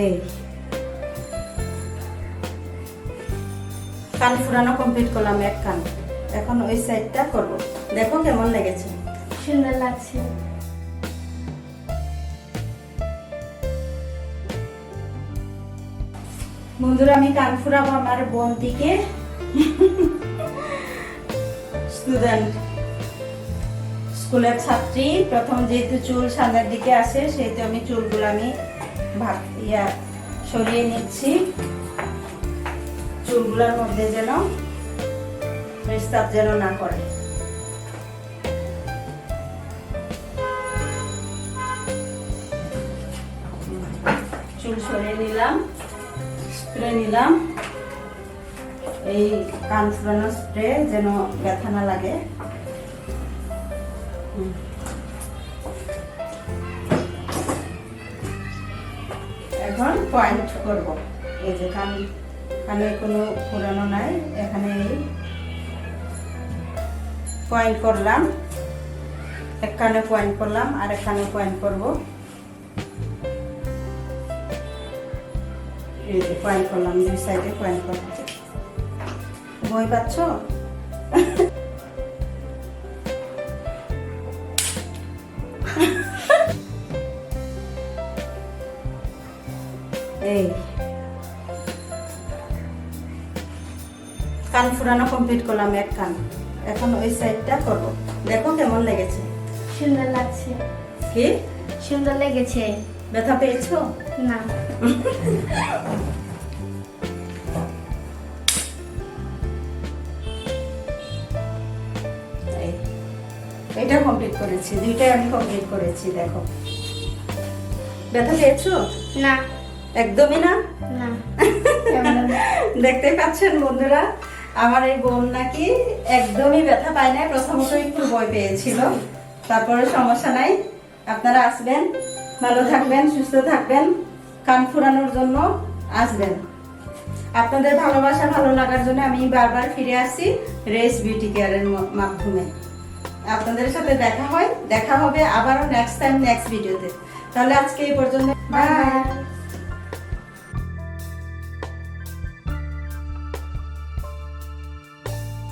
এই। কান ফুরানো কমপ্লিট করলাম এক কান। এখন ওই সাইডটা করব। দেখো কেমন লেগেছে। সুন্দর লাগছে। বন্ধুরা আমি কান ফুরাবো আমার বোনটিকে স্টুডেন্ট স্কুলের ছাত্রী, প্রথম যেহেতু চুল সামনের দিকে আসে সেহেতু আমি চুলগুলো আমি ভাগ, ইয়া সরিয়ে নিচ্ছি। চুলগুলোর মধ্যে যেন ডিস্টার্ব যেন না করে চুল সরিয়ে নিলাম স্প্রে নিলাম। এই কান স্প্রে যেন ব্যথা না লাগে। এখন পয়েন্ট করব। এই যে কান, কানে কোনো পুরানো নাই, এখানে পয়েন্ট করলাম। এক কানে পয়েন্ট করলাম, আর এক কানে পয়েন্ট করব। এই যে পয়েন্ট করলাম, দুই সাইডে পয়েন্ট করলাম বই পাচ্ছ? এই। কান ফুরানো কমপ্লিট করলাম এক কান। এখন ওই সাইডটা করব। দেখো কেমন লেগেছে। সুন্দর লাগছে। কি? সুন্দর লেগেছে। ব্যথা পেয়েছ? না। এই। এটা কমপ্লিট করেছি। দুইটাই আমি কমপ্লিট করেছি দেখো। ব্যথা পেয়েছ? না। একদমই না? দেখতে পাচ্ছেন বন্ধুরা আমার এই বোন নাকি একদমই ব্যথা পায় না প্রথমত একটু ভয় পেয়েছিল তারপরে সমস্যা নাই। আপনারা আসবেন ভালো থাকবেন সুস্থ থাকবেন কান ফুরানোর জন্য আসবেন। আপনাদের ভালোবাসা ভালো লাগার জন্য আমি বারবার ফিরে আসি রেস বিউটি কেয়ারের মাধ্যমে। আপনাদের সাথে দেখা হয় দেখা হবে আবারও নেক্সট টাইম নেক্সট ভিডিওতে তাহলে আজকে এই পর্যন্ত। বাই